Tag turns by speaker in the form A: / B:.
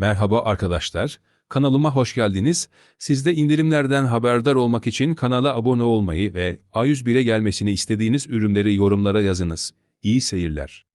A: Merhaba arkadaşlar, kanalıma hoş geldiniz. Siz de indirimlerden haberdar olmak için kanala abone olmayı ve A101'e gelmesini istediğiniz ürünleri yorumlara yazınız. İyi seyirler.